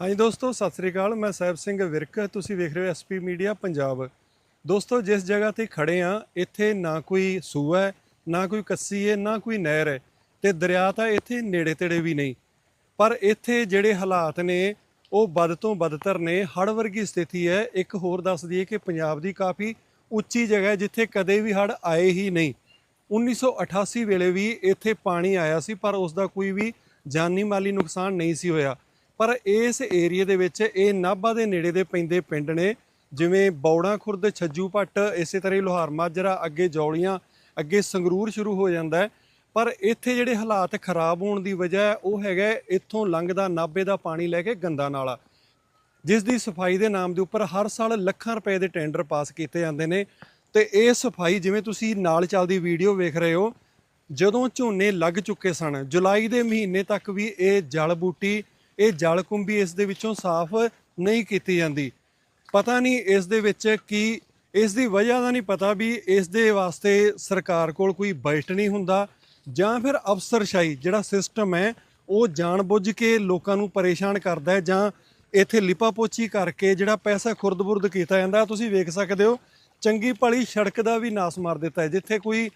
ਹਾਂਜੀ ਦੋਸਤੋ, ਸਤਿ ਸ੍ਰੀ ਅਕਾਲ। ਮੈਂ ਸਾਹਿਬ ਸਿੰਘ ਵਿਰਕ। ਤੁਸੀਂ ਵੇਖ ਰਹੇ ਹੋ ਐਸਪੀ ਮੀਡੀਆ ਪੰਜਾਬ। ਦੋਸਤੋ, ਜਿਸ ਜਗ੍ਹਾ ਤੇ ਖੜੇ ਆ ਇੱਥੇ ਨਾ ਕੋਈ ਸੂਆ ਹੈ, ਨਾ ਕੋਈ ਕੱਸੀ ਹੈ, ਨਾ ਕੋਈ ਨਹਿਰ ਹੈ ਤੇ ਦਰਿਆ ਤਾਂ ਇੱਥੇ ਨੇੜੇ ਤੇੜੇ ਵੀ ਨਹੀਂ। ਪਰ ਇੱਥੇ ਜਿਹੜੇ ਹਾਲਾਤ ਨੇ, ਉਹ ਵੱਧ ਤੋਂ ਵੱਧਤਰ ਨੇ। ਹੜ੍ਹ ਵਰਗੀ ਸਥਿਤੀ ਹੈ। ਇੱਕ ਹੋਰ ਦੱਸ ਦਈਏ ਕਿ ਪੰਜਾਬ ਦੀ ਕਾਫੀ ਉੱਚੀ ਜਗ੍ਹਾ ਹੈ, ਜਿੱਥੇ ਕਦੇ ਵੀ ਹੜ੍ਹ ਆਏ ਹੀ ਨਹੀਂ। 1988 ਵੇਲੇ ਵੀ ਇੱਥੇ ਪਾਣੀ ਆਇਆ ਸੀ, ਪਰ ਉਸ ਦਾ ਕੋਈ ਵੀ ਜਾਨੀ ਮਾਲੀ ਨੁਕਸਾਨ ਨਹੀਂ ਸੀ ਹੋਇਆ। ਪਰ ਇਸ ਏਰੀਏ ਦੇ ਵਿੱਚ ਇਹ ਨਾਭਾ ਦੇ ਨੇੜੇ ਦੇ ਪੈਂਦੇ ਪਿੰਡ ਨੇ, ਜਿਵੇਂ ਬੌੜਾ ਖੁਰਦ, ਛੱਜੂ ਪੱਟ ਇਸੇ ਤਰ੍ਹਾਂ ਹੀ ਲੋਹਾਰ ਮਾਜਰਾ, ਅੱਗੇ ਜੌਲੀਆਂ, ਅੱਗੇ ਸੰਗਰੂਰ ਸ਼ੁਰੂ ਹੋ ਜਾਂਦਾ ਹੈ। ਪਰ ਇੱਥੇ ਜਿਹੜੇ ਹਾਲਾਤ ਖਰਾਬ ਹੋਣ ਦੀ ਵਜ੍ਹਾ ਉਹ ਹੈਗਾ ਇੱਥੋਂ ਲੰਘਦਾ ਨਾਭੇ ਦਾ ਪਾਣੀ ਲੈ ਕੇ ਗੰਦਾ ਨਾਲਾ। ਜਿਸ ਦੀ ਸਫ਼ਾਈ ਦੇ ਨਾਮ ਦੇ ਉੱਪਰ ਹਰ ਸਾਲ ਲੱਖਾਂ ਰੁਪਏ ਦੇ ਟੈਂਡਰ ਪਾਸ ਕੀਤੇ ਜਾਂਦੇ ਨੇ। ਤੇ ਇਹ ਸਫ਼ਾਈ ਜਿਵੇਂ ਤੁਸੀਂ ਨਾਲ ਚੱਲਦੀ ਵੀਡੀਓ ਵੇਖ ਰਹੇ ਹੋ, ਜਦੋਂ ਝੋਨੇ ਲੱਗ ਚੁੱਕੇ ਸਨ, ਜੁਲਾਈ ਦੇ ਮਹੀਨੇ ਤੱਕ ਵੀ ਇਹ ਜਲ ਬੂਟੀ ਇਹ ਜਲਕੁੰਭੀ ਇਸ ਦੇ ਵਿੱਚੋਂ ਸਾਫ਼ ਨਹੀਂ ਕੀਤੀ ਜਾਂਦੀ। ਪਤਾ ਨਹੀਂ ਇਸ ਦੇ ਵਿੱਚ ਕੀ, ਇਸ ਦੀ ਵਜ੍ਹਾ ਦਾ ਨਹੀਂ ਪਤਾ ਵੀ ਇਸ ਦੇ ਵਾਸਤੇ ਸਰਕਾਰ ਕੋਲ ਕੋਈ ਬਜਟ ਨਹੀਂ ਹੁੰਦਾ ਜਾਂ ਫਿਰ ਅਫਸਰਸ਼ਾਹੀ ਜਿਹੜਾ ਸਿਸਟਮ ਹੈ, ਉਹ ਜਾਣਬੁੱਝ ਕੇ ਲੋਕਾਂ ਨੂੰ ਪਰੇਸ਼ਾਨ ਕਰਦਾ ਹੈ ਜਾਂ ਇੱਥੇ ਲਿਪਾਪੋਚੀ ਕਰਕੇ ਜਿਹੜਾ ਪੈਸਾ ਖੁਰਦ-ਬੁਰਦ ਕੀਤਾ ਜਾਂਦਾ, ਤੁਸੀਂ ਵੇਖ ਸਕਦੇ ਹੋ, ਚੰਗੀ ਭਲੀ ਸੜਕ ਦਾ ਵੀ ਨਾਸ ਮਾਰ ਦਿੱਤਾ ਹੈ। ਜਿੱਥੇ ਕੋਈ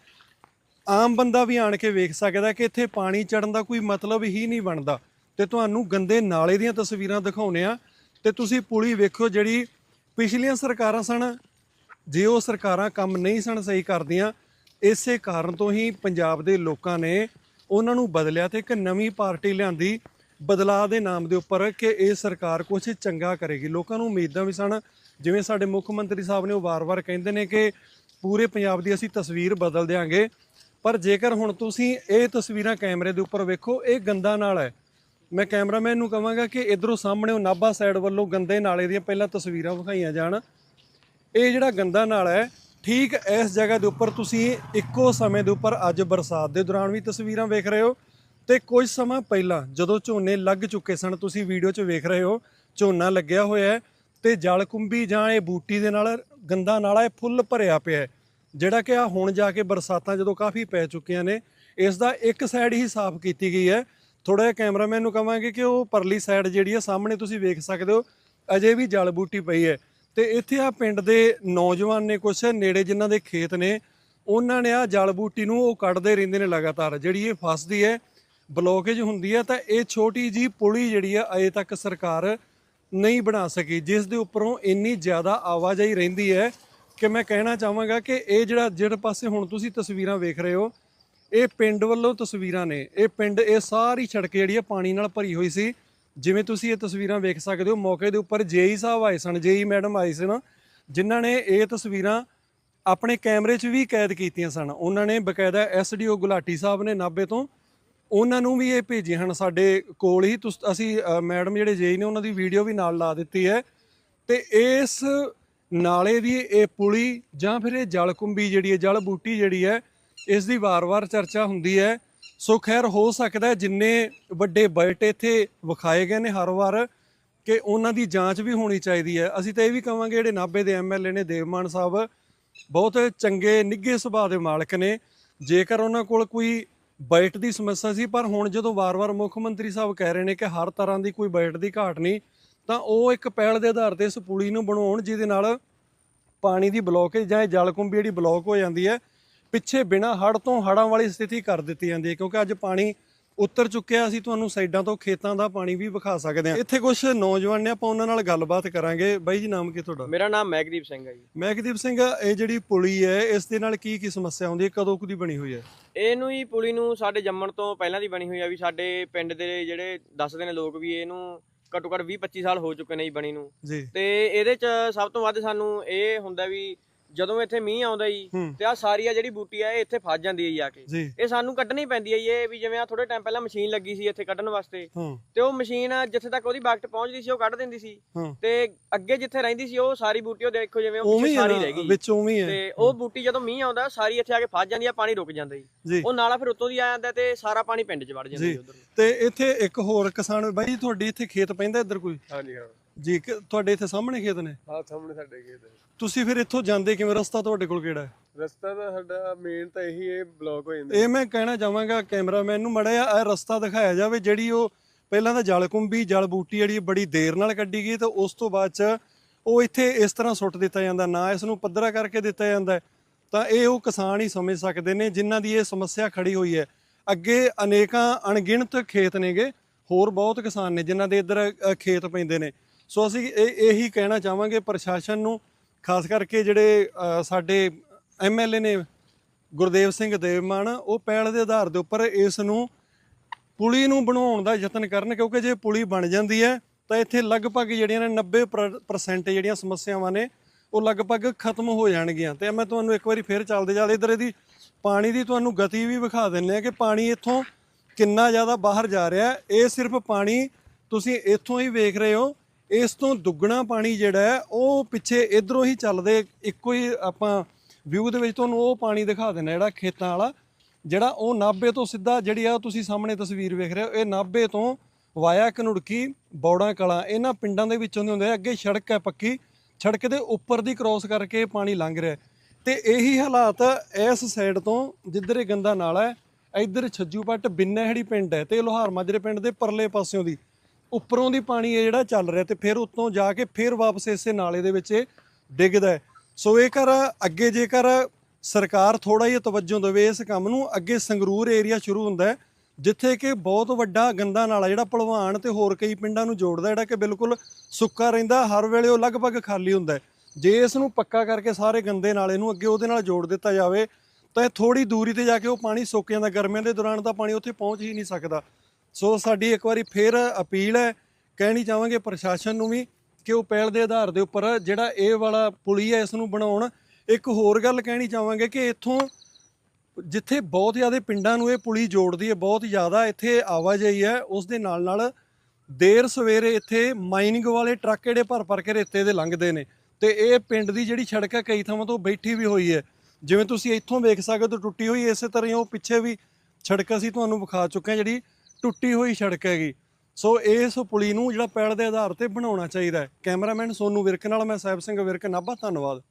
ਆਮ ਬੰਦਾ ਵੀ ਆਣ ਕੇ ਵੇਖ ਸਕਦਾ ਕਿ ਇੱਥੇ ਪਾਣੀ ਚੜਨ ਦਾ ਕੋਈ ਮਤਲਬ ਹੀ ਨਹੀਂ ਬਣਦਾ। ਤੇ ਤੁਹਾਨੂੰ ਗੰਦੇ ਨਾਲੇ ਦੀਆਂ ਤਸਵੀਰਾਂ ਦਿਖਾਉਨੇ ਆ। ਤੇ ਤੁਸੀਂ ਪੁਲੀ ਵੇਖੋ ਜਿਹੜੀ ਪਿਛਲੀਆਂ ਸਰਕਾਰਾਂ ਸਨ। ਜੇ ਉਹ ਸਰਕਾਰਾਂ ਕੰਮ ਨਹੀਂ ਸਨ ਸਹੀ ਕਰਦੀਆਂ, ਇਸੇ ਕਾਰਨ ਤੋਂ ਹੀ ਪੰਜਾਬ ਦੇ ਲੋਕਾਂ ਨੇ ਉਹਨਾਂ ਨੂੰ ਬਦਲਿਆ ਤੇ ਇੱਕ ਨਵੀਂ ਪਾਰਟੀ ਲਿਆਂਦੀ ਬਦਲਾਅ ਦੇ ਨਾਮ ਦੇ ਉੱਪਰ ਕਿ ਇਹ ਸਰਕਾਰ ਕੁਝ ਚੰਗਾ ਕਰੇਗੀ। ਲੋਕਾਂ ਨੂੰ ਉਮੀਦਾਂ ਵੀ ਸਨ, ਜਿਵੇਂ ਸਾਡੇ ਮੁੱਖ ਮੰਤਰੀ ਸਾਹਿਬ ਨੇ ਉਹ ਵਾਰ-ਵਾਰ ਕਹਿੰਦੇ ਨੇ ਕਿ ਪੂਰੇ ਪੰਜਾਬ ਦੀ ਅਸੀਂ ਤਸਵੀਰ ਬਦਲ ਦਿਆਂਗੇ। ਪਰ ਜੇਕਰ ਹੁਣ ਤੁਸੀਂ ਇਹ ਤਸਵੀਰਾਂ ਕੈਮਰੇ ਦੇ ਉੱਪਰ ਵੇਖੋ, ਇਹ ਗੰਦਾ ਨਾਲ ਹੈ। ਮੈਂ ਕੈਮਰਾਮੈਨ ਨੂੰ ਕਹਾਂਗਾ ਕਿ ਇਧਰੋਂ ਸਾਹਮਣੇ ਉਹ ਨਾਭਾ ਸਾਈਡ ਵੱਲੋਂ ਗੰਦੇ ਨਾਲੇ ਦੀਆਂ ਪਹਿਲਾਂ ਤਸਵੀਰਾਂ ਵਿਖਾਈਆਂ ਜਾਣ। ਇਹ ਜਿਹੜਾ ਗੰਦਾ ਨਾਲਾ ਹੈ, ਠੀਕ ਇਸ ਜਗ੍ਹਾ ਦੇ ਉੱਪਰ ਤੁਸੀਂ ਇੱਕੋ ਸਮੇਂ ਦੇ ਉੱਪਰ ਅੱਜ ਬਰਸਾਤ ਦੇ ਦੌਰਾਨ ਵੀ ਤਸਵੀਰਾਂ ਵੇਖ ਰਹੇ ਹੋ ਤੇ ਕੁਝ ਸਮਾਂ ਪਹਿਲਾਂ ਜਦੋਂ ਝੋਨੇ ਲੱਗ ਚੁੱਕੇ ਸਨ, ਤੁਸੀਂ ਵੀਡੀਓ 'ਚ ਵੇਖ ਰਹੇ ਹੋ, ਝੋਨਾ ਲੱਗਿਆ ਹੋਇਆ ਹੈ ਤੇ ਜਲ ਜਾਂ ਇਹ ਬੂਟੀ ਦੇ ਨਾਲ ਗੰਦਾ ਨਾਲਾ ਇਹ ਫੁੱਲ ਭਰਿਆ ਪਿਆ ਹੈ, ਜਿਹੜਾ ਕਿ ਆ ਹੁਣ ਜਾ ਕੇ ਬਰਸਾਤਾਂ ਜਦੋਂ ਕਾਫੀ ਪੈ ਚੁੱਕੀਆਂ ਨੇ, ਇਸ ਦਾ ਇੱਕ ਸਾਈਡ ਹੀ ਸਾਫ਼ ਕੀਤੀ ਗਈ ਹੈ। ਥੋੜਾ ਜਿਹਾ ਕੈਮਰਾਮੈਨ ਨੂੰ ਕਹਾਂਗੇ ਕਿ ਉਹ ਪਰਲੀ ਸਾਈਡ ਜਿਹੜੀ ਹੈ ਸਾਹਮਣੇ ਤੁਸੀਂ ਵੇਖ ਸਕਦੇ ਹੋ, ਅਜੇ ਵੀ ਜਲ ਬੂਟੀ ਪਈ ਹੈ। ਤੇ ਇੱਥੇ ਆ ਪਿੰਡ ਦੇ ਨੌਜਵਾਨ ਨੇ ਕੁਛ, ਨੇੜੇ ਜਿਨ੍ਹਾਂ ਦੇ ਖੇਤ ਨੇ, ਉਹਨਾਂ ਨੇ ਆ ਜਲ ਬੂਟੀ ਨੂੰ ਉਹ ਕੱਢਦੇ ਰਹਿੰਦੇ ਨੇ ਲਗਾਤਾਰ। ਜਿਹੜੀ ਇਹ ਫਸਦੀ ਹੈ, ਬਲੋਕੇਜ ਹੁੰਦੀ ਹੈ, ਤਾਂ ਇਹ ਛੋਟੀ ਜੀ ਪੁਲੀ ਜਿਹੜੀ ਆ, ਅਜੇ ਤੱਕ ਸਰਕਾਰ ਨਹੀਂ ਬਣਾ ਸਕੀ, ਜਿਸ ਦੇ ਉੱਪਰੋਂ ਇੰਨੀ ਜ਼ਿਆਦਾ ਆਵਾਜਾਈ ਰਹਿੰਦੀ ਹੈ ਕਿ ਮੈਂ ਕਹਿਣਾ ਚਾਹਾਂਗਾ ਕਿ ਇਹ ਜਿਹੜਾ, ਜਿਹੜੇ ਪਾਸੇ ਹੁਣ ਤੁਸੀਂ ਤਸਵੀਰਾਂ ਵੇਖ ਰਹੇ ਹੋ ਇਹ ਪਿੰਡ ਵੱਲੋਂ ਤਸਵੀਰਾਂ ਨੇ। ਇਹ ਪਿੰਡ, ਇਹ ਸਾਰੀ ਸੜਕ ਜਿਹੜੀ ਹੈ ਪਾਣੀ ਨਾਲ ਭਰੀ ਹੋਈ ਸੀ। ਜਿਵੇਂ ਤੁਸੀਂ ਇਹ ਤਸਵੀਰਾਂ ਵੇਖ ਸਕਦੇ ਹੋ, ਮੌਕੇ ਦੇ ਉੱਪਰ ਜੇਈ ਸਾਹਿਬ ਆਏ ਸਨ, ਜੇਈ ਮੈਡਮ ਆਏ ਸਨ, ਜਿਨ੍ਹਾਂ ਨੇ ਇਹ ਤਸਵੀਰਾਂ ਆਪਣੇ ਕੈਮਰੇ 'ਚ ਵੀ ਕੈਦ ਕੀਤੀਆਂ ਸਨ। ਉਹਨਾਂ ਨੇ ਬਕਾਇਦਾ ਐਸਡੀਓ ਗੁਲਾਟੀ ਸਾਹਿਬ ਨੇ ਨਾਭੇ ਤੋਂ ਉਹਨਾਂ ਨੂੰ ਵੀ ਇਹ ਭੇਜੀਆਂ ਹਨ। ਸਾਡੇ ਕੋਲ ਹੀ ਤੁਸ- ਅਸੀਂ ਮੈਡਮ ਜਿਹੜੇ ਜੇਈ ਨੇ, ਉਹਨਾਂ ਦੀ ਵੀਡੀਓ ਵੀ ਨਾਲ ਲਾ ਦਿੱਤੀ ਹੈ। ਤੇ ਇਸ ਨਾਲੇ ਦੀ ਇਹ ਪੁਲੀ ਜਾਂ ਫਿਰ ਇਹ ਜਲ ਕੁੰਭੀ ਜਿਹੜੀ ਹੈ, ਜਲ ਬੂਟੀ ਜਿਹੜੀ ਹੈ ਇਸ ਦੀ ਵਾਰ-ਵਾਰ ਚਰਚਾ ਹੁੰਦੀ ਹੈ। ਸੋ ਖੈਰ, ਹੋ ਸਕਦਾ ਜਿੰਨੇ ਵੱਡੇ ਬਜਟ ਇੱਥੇ ਵਿਖਾਏ ਗਏ ਨੇ ਹਰ ਵਾਰ ਕਿ ਉਹਨਾਂ ਦੀ ਜਾਂਚ ਵੀ ਹੋਣੀ ਚਾਹੀਦੀ ਹੈ। ਅਸੀਂ ਤਾਂ ਇਹ ਵੀ ਕਹਾਂਗੇ ਜਿਹੜੇ ਨਾਭੇ ਦੇ ਐਮਐਲਏ ਨੇ ਦੇਵਮਾਨ ਸਾਹਿਬ, ਬਹੁਤ ਚੰਗੇ, ਨਿੱਘੇ ਸੁਭਾਅ ਦੇ ਮਾਲਕ ਨੇ। ਜੇਕਰ ਉਹਨਾਂ ਕੋਲ ਕੋਈ ਬਜਟ ਦੀ ਸਮੱਸਿਆ ਸੀ, ਪਰ ਹੁਣ ਜਦੋਂ ਵਾਰ-ਵਾਰ ਮੁੱਖ ਮੰਤਰੀ ਸਾਹਿਬ ਕਹਿ ਰਹੇ ਨੇ ਕਿ ਹਰ ਤਰ੍ਹਾਂ ਦੀ ਕੋਈ ਬਜਟ ਦੀ ਘਾਟ ਨਹੀਂ, ਤਾਂ ਉਹ ਇੱਕ ਪਹਿਲ ਦੇ ਆਧਾਰ ਤੇ ਇਸ ਪੁਲੀ ਨੂੰ ਬਣਾਉਣ, ਜਿਹਦੇ ਨਾਲ ਪਾਣੀ ਦੀ ਬਲੋਕੇਜ ਜਾਂ ਇਹ ਜਲ ਜਿਹੜੀ ਬਲੌਕ ਹੋ ਜਾਂਦੀ ਹੈ ਪਿੱਛੇ ਬਿਨਾ ਹੜ ਤੋਂ ਹੜਾਂ ਵਾਲੀ ਸਥਿਤੀ ਕਰ ਦਿੱਤੀ ਜਾਂਦੀ ਹੈ ਕਿਉਂਕਿ ਅੱਜ ਪਾਣੀ ਉੱਤਰ ਚੁੱਕਿਆ ਅਸੀਂ ਤੁਹਾਨੂੰ ਸਾਈਡਾਂ ਤੋਂ ਖੇਤਾਂ ਦਾ ਪਾਣੀ ਵੀ ਵਿਖਾ ਸਕਦੇ ਹਾਂ। ਇੱਥੇ ਕੁਝ ਨੌਜਵਾਨ ਨੇ ਆਪਾਂ ਉਹਨਾਂ ਨਾਲ ਗੱਲਬਾਤ ਕਰਾਂਗੇ। ਬਾਈ ਜੀ ਨਾਮ ਕੀ ਤੁਹਾਡਾ? ਮੇਰਾ ਨਾਮ ਮੈਗਦੀਪ ਸਿੰਘ ਹੈ ਜੀ। ਮਹਿਕਦੀਪ ਸਿੰਘ ਇਹ ਜਿਹੜੀ ਪੁਲੀ ਹੈ ਇਸ ਦੇ ਨਾਲ ਕੀ ਕੀ ਸਮੱਸਿਆ ਆਉਂਦੀ ਹੈ? ਕਦੋਂ ਕੁ ਦੀ ਬਣੀ ਹੋਈ ਹੈ? ਇਹਨੂੰ ਹੀ ਪੁਲੀ ਨੂੰ ਸਾਡੇ ਜੰਮਣ ਤੋਂ ਪਹਿਲਾਂ ਦੀ ਬਣੀ ਹੋਈ ਆ ਵੀ ਸਾਡੇ ਪਿੰਡ ਦੇ ਜਿਹੜੇ ਦੱਸਦੇ ਨੇ ਲੋਕ ਵੀ ਇਹਨੂੰ ਘੱਟੋ ਘੱਟ 20 25 ਸਾਲ ਹੋ ਚੁੱਕੇ ਨੇ ਜੀ ਬਣੀ ਨੂੰ। ਤੇ ਇਹਦੇ ਚ ਸਭ ਤੋਂ ਵੱਧ ਸਾਨੂੰ ਇਹ ਹੁੰਦਾ ਵੀ ਜਦੋਂ ਇੱਥੇ ਮੀਂਹ ਆਉਂਦਾ ਜੀ ਤੇ ਆ ਸਾਰੀ ਆ ਜਿਹੜੀ ਬੂਟੀ ਆ ਇਹ ਇੱਥੇ ਫਸ ਜਾਂਦੀ ਹੈ ਜੀ ਆ ਕੇ। ਇਹ ਸਾਨੂੰ ਕੱਢਣੀ ਪੈਂਦੀ ਹੈ ਜੀ ਇਹ ਵੀ ਜਿਵੇਂ ਆ ਥੋੜੇ ਟਾਈਮ ਪਹਿਲਾਂ ਮਸ਼ੀਨ ਲੱਗੀ ਸੀ ਇੱਥੇ ਕੱਢਣ ਵਾਸਤੇ। ਤੇ ਉਹ ਮਸ਼ੀਨ ਜਿੱਥੇ ਤੱਕ ਉਹਦੀ ਬਾਕਟ ਪਹੁੰਚਦੀ ਸੀ ਉਹ ਕੱਢ ਦਿੰਦੀ ਸੀ। ਤੇ ਅੱਗੇ ਜਿੱਥੇ ਰਹਿੰਦੀ ਸੀ ਉਹ ਸਾਰੀ ਬੂਟੀ ਉਹ ਦੇਖੋ ਜਿਵੇਂ ਉਹ ਸਾਰੀ ਰਹਿ ਗਈ। ਵਿੱਚ ਉਵੇਂ ਹੀ ਹੈ ਤੇ ਉਹ ਬੂਟੀ ਜਦੋਂ ਮੀਂਹ ਆਉਂਦਾ ਸਾਰੀ ਇੱਥੇ ਆ ਕੇ ਫਸ ਜਾਂਦੀ ਆ ਪਾਣੀ ਰੁਕ ਜਾਂਦਾ ਜੀ। ਉਹ ਨਾਲਾ ਫਿਰ ਉੱਤੋਂ ਦੀ ਆ ਜਾਂਦਾ ਤੇ ਸਾਰਾ ਪਾਣੀ ਪਿੰਡ 'ਚ ਵੜ ਜਾਂਦਾ ਜੀ। ਉਧਰ ਤੇ ਇੱਥੇ ਇੱਕ ਹੋਰ ਕਿਸਾਨ ਬਾਈ ਤੁਹਾਡੇ ਇੱਥੇ ਖੇਤ ਪੈਂਦਾ ਇੱਧਰ ਕੋਈ? ਹਾਂਜੀ ਹਾਂ। ਜੀ ਕਿ ਤੁਹਾਡੇ ਇੱਥੇ ਸਾਹਮਣੇ ਖੇਤ ਨੇ? ਆਹ ਸਾਹਮਣੇ ਸਾਡੇ ਖੇਤ ਹੈ। ਤੁਸੀਂ ਫਿਰ ਇੱਥੋਂ ਜਾਂਦੇ ਕਿਵੇਂ? ਰਸਤਾ ਤੁਹਾਡੇ ਕੋਲ ਕਿਹੜਾ ਹੈ? ਰਸਤਾ ਤਾਂ ਸਾਡਾ ਮੇਨ ਤਾਂ ਇਹੀ ਹੈ ਬਲੌਕ ਹੋ ਜਾਂਦਾ ਇਹ ਮੈਂ ਕਹਿਣਾ ਚਾਹਾਂਗਾ ਕੈਮਰਾਮੈਨ ਨੂੰ ਮੜਾ ਇਹ ਰਸਤਾ ਦਿਖਾਇਆ ਜਾਵੇ ਜਿਹੜੀ ਉਹ ਪਹਿਲਾਂ ਤਾਂ ਜਲ ਕੁੰਭੀ ਜਲ ਬੂਟੀ ਜਿਹੜੀ ਬੜੀ ਦੇਰ ਨਾਲ ਕੱਢੀ ਗਈ ਤੇ ਉਸ ਤੋਂ ਬਾਅਦ ਚ ਉਹ ਇੱਥੇ ਇਸ ਤਰ੍ਹਾਂ ਸੁੱਟ ਦਿੱਤਾ ਜਾਂਦਾ ਨਾ ਇਸ ਨੂੰ ਪੱਧਰਾ ਕਰਕੇ ਦਿੱਤਾ ਜਾਂਦਾ ਹੈ। ਤਾਂ ਇਹ ਉਹ ਕਿਸਾਨ ਹੀ ਸਮਝ ਸਕਦੇ ਨੇ ਜਿਨ੍ਹਾਂ ਦੀ ਇਹ ਸਮੱਸਿਆ ਖੜੀ ਹੋਈ ਹੈ। ਅੱਗੇ ਅਨੇਕਾਂ ਅਣਗਿਣਤ ਖੇਤ ਨੇਗੇ ਹੋਰ ਬਹੁਤ ਕਿਸਾਨ ਨੇ ਜਿਨ੍ਹਾਂ ਦੇ ਇੱਧਰ ਅ, ਖੇਤ ਪੈਂਦੇ ਨੇ। ਸੋ ਅਸੀਂ ਇਹ ਇਹੀ ਕਹਿਣਾ ਚਾਹਾਂਗੇ ਪ੍ਰਸ਼ਾਸਨ ਨੂੰ ਖਾਸ ਕਰਕੇ ਜਿਹੜੇ ਅ, ਸਾਡੇ ਐਮਐਲਏ ਨੇ ਗੁਰਦੇਵ ਸਿੰਘ ਦੇਵਮਾਨ ਉਹ ਪਹਿਲ ਦੇ ਆਧਾਰ ਦੇ ਉੱਪਰ ਇਸ ਨੂੰ ਪੁਲੀ ਨੂੰ ਬਣਾਉਣ ਦਾ ਯਤਨ ਕਰਨ ਕਿਉਂਕਿ ਜੇ ਪੁਲੀ ਬਣ ਜਾਂਦੀ ਹੈ ਤਾਂ ਇੱਥੇ ਲਗਭਗ ਜਿਹੜੀਆਂ ਨੇ 90% ਜਿਹੜੀਆਂ ਸਮੱਸਿਆਵਾਂ ਨੇ ਉਹ ਲਗਭਗ ਖਤਮ ਹੋ ਜਾਣਗੀਆਂ। ਤੇ ਮੈਂ ਤੁਹਾਨੂੰ ਇੱਕ ਵਾਰੀ ਫੇਰ ਚੱਲਦੇ ਚੱਲਦੇ ਇਧਰ ਇਹਦੀ ਪਾਣੀ ਦੀ ਤੁਹਾਨੂੰ ਗਤੀ ਵੀ ਵਿਖਾ ਦਿੰਨੇ ਆ ਕਿ ਪਾਣੀ ਇੱਥੋਂ ਕਿੰਨਾ ਜ਼ਿਆਦਾ ਬਾਹਰ ਜਾ ਰਿਹਾ ਇਹ ਸਿਰਫ ਪਾਣੀ ਤੁਸੀਂ ਇੱਥੋਂ ਹੀ ਵੇਖ ਰਹੇ ਹੋ ਇਸ ਤੋਂ ਦੁੱਗਣਾ ਪਾਣੀ ਜਿਹੜਾ ਉਹ ਪਿੱਛੇ ਇਧਰੋਂ ਹੀ ਚੱਲਦੇ, ਇੱਕੋ ਹੀ ਆਪਾਂ ਵਿਊ ਦੇ ਵਿੱਚ ਤੁਹਾਨੂੰ ਉਹ ਪਾਣੀ ਦਿਖਾ ਦਿੰਨਾ ਜਿਹੜਾ ਖੇਤਾਂ ਵਾਲਾ, ਜਿਹੜਾ ਉਹ ਨਾਭੇ ਤੋਂ ਸਿੱਧਾ ਜਿਹੜੀ ਆ ਤੁਸੀਂ ਸਾਹਮਣੇ ਤਸਵੀਰ ਵੇਖ ਰਹੇ ਹੋ, ਇਹ ਨਾਭੇ ਤੋਂ ਵਾਇਆ ਕਨੁੜਕੀ ਬੌੜਾ ਕਲਾਂ, ਇਹਨਾਂ ਪਿੰਡਾਂ ਦੇ ਵਿੱਚੋਂ ਦੀ ਹੁੰਦੇ ਆ, ਅੱਗੇ ਸੜਕ ਹੈ ਪੱਕੀ, ਸੜਕ ਦੇ ਉੱਪਰ ਦੀ ਕ੍ਰੋਸ ਕਰਕੇ ਪਾਣੀ ਲੰਘ ਰਿਹਾ ਹੈ। ਤੇ ਇਹੀ ਹਾਲਾਤ ਇਸ ਸਾਈਡ ਤੋਂ ਜਿੱਧਰ ਇਹ ਗੰਦਾ ਨਾਲਾ ਹੈ, ਇੱਧਰ ਛੱਜੂਪੱਟ ਬਿੰਨੇਹੜੀ ਪਿੰਡ ਹੈ, ਤੇ ਲੋਹਾਰ ਮਾਜਰੇ ਪਿੰਡ ਦੇ ਪਰਲੇ ਪਾਸਿਓਂ ਦੀ ਉੱਪਰੋਂ ਦੀ ਪਾਣੀ ਇਹ ਜਿਹੜਾ ਚੱਲ ਰਿਹਾ ਤੇ ਫਿਰ ਉੱਤੋਂ ਜਾ ਕੇ ਫਿਰ ਵਾਪਸ ਇਸੇ ਨਾਲੇ ਦੇ ਵਿੱਚ ਇਹ ਡਿੱਗਦਾ ਹੈ। ਸੋ ਇਹ ਕਰ ਅੱਗੇ ਜੇਕਰ ਸਰਕਾਰ ਥੋੜਾ ਜਿਹਾ ਤਵੱਜੋ ਦੇਵੇ ਇਸ ਕੰਮ ਨੂੰ, ਅੱਗੇ ਸੰਗਰੂਰ ਏਰੀਆ ਸ਼ੁਰੂ ਹੁੰਦਾ ਜਿੱਥੇ ਕਿ ਬਹੁਤ ਵੱਡਾ ਗੰਦਾ ਨਾਲਾ ਜਿਹੜਾ ਭਲਵਾਨ ਤੇ ਹੋਰ ਕਈ ਪਿੰਡਾਂ ਨੂੰ ਜੋੜਦਾ ਜਿਹੜਾ ਕਿ ਬਿਲਕੁਲ ਸੁੱਕਾ ਰਹਿੰਦਾ, ਹਰ ਵੇਲੇ ਉਹ ਲਗਭਗ ਖਾਲੀ ਹੁੰਦਾ ਜੇ ਇਸ ਨੂੰ ਪੱਕਾ ਕਰਕੇ ਸਾਰੇ ਗੰਦੇ ਨਾਲੇ ਨੂੰ ਅੱਗੇ ਉਹਦੇ ਨਾਲ ਜੋੜ ਦਿੱਤਾ ਜਾਵੇ, ਤਾਂ ਇਹ ਥੋੜੀ ਦੂਰੀ ਤੇ ਜਾ ਕੇ ਉਹ ਪਾਣੀ ਸੁੱਕ ਜਾਂਦਾ ਗਰਮੀਆਂ ਦੇ ਦੌਰਾਨ ਤਾਂ ਪਾਣੀ ਉੱਥੇ ਪਹੁੰਚ ਹੀ ਨਹੀਂ ਸਕਦਾ। ਸੋ ਸਾਡੀ ਇੱਕ ਵਾਰੀ ਫੇਰ ਅਪੀਲ ਹੈ ਕਹਿਣੀ ਚਾਹਾਂਗੇ ਪ੍ਰਸ਼ਾਸਨ ਨੂੰ ਵੀ ਕਿ ਉਹ ਪਹਿਲ ਦੇ ਆਧਾਰ ਦੇ ਉੱਪਰ ਜਿਹੜਾ ਇਹ ਵਾਲਾ ਪੁਲੀ ਹੈ ਇਸ ਨੂੰ ਬਣਾਉਣ। ਇੱਕ ਹੋਰ ਗੱਲ ਕਹਿਣੀ ਚਾਹਾਂਗੇ ਕਿ ਇੱਥੋਂ ਜਿੱਥੇ ਬਹੁਤ ਜ਼ਿਆਦਾ ਪਿੰਡਾਂ ਨੂੰ ਇਹ ਪੁਲੀ ਜੋੜਦੀ ਹੈ, ਬਹੁਤ ਜ਼ਿਆਦਾ ਇੱਥੇ ਆਵਾਜਾਈ ਹੈ, ਉਸ ਦੇ ਨਾਲ ਨਾਲ ਦੇਰ ਸਵੇਰੇ ਇੱਥੇ ਮਾਈਨਿੰਗ ਵਾਲੇ ਟਰੱਕ ਜਿਹੜੇ ਭਰ ਭਰ ਕੇ ਰੇਤੇ ਦੇ ਲੰਘਦੇ ਨੇ। ਤੇ ਇਹ ਪਿੰਡ ਦੀ ਜਿਹੜੀ ਸੜਕ ਹੈ, ਕਈ ਥਾਵਾਂ ਤੋਂ ਬੈਠੀ ਵੀ ਹੋਈ ਹੈ। ਜਿਵੇਂ ਤੁਸੀਂ ਇੱਥੋਂ ਵੇਖ ਸਕਦੇ ਹੋ, ਟੁੱਟੀ ਹੋਈ ਇਸੇ ਤਰ੍ਹਾਂ ਹੀ ਉਹ ਪਿੱਛੇ ਵੀ ਸੜਕ ਅਸੀਂ ਤੁਹਾਨੂੰ ਵਿਖਾ ਚੁੱਕੇ ਹਾਂ ਜਿਹੜੀ ਟੁੱਟੀ ਹੋਈ ਸੜਕ ਹੈਗੀ। ਸੋ ਇਸ ਪੁਲੀ ਨੂੰ ਜਿਹੜਾ ਪੈੜ ਦੇ ਆਧਾਰ ਤੇ ਬਣਾਉਣਾ ਚਾਹੀਦਾ ਹੈ। ਕੈਮਰਾਮੈਨ ਸੋਨੂ ਵਿਰਕ ਨਾਲ ਮੈਂ ਸਾਹਿਬ ਸਿੰਘ ਵਿਰਕ, ਨਾਭਾ, ਧੰਨਵਾਦ।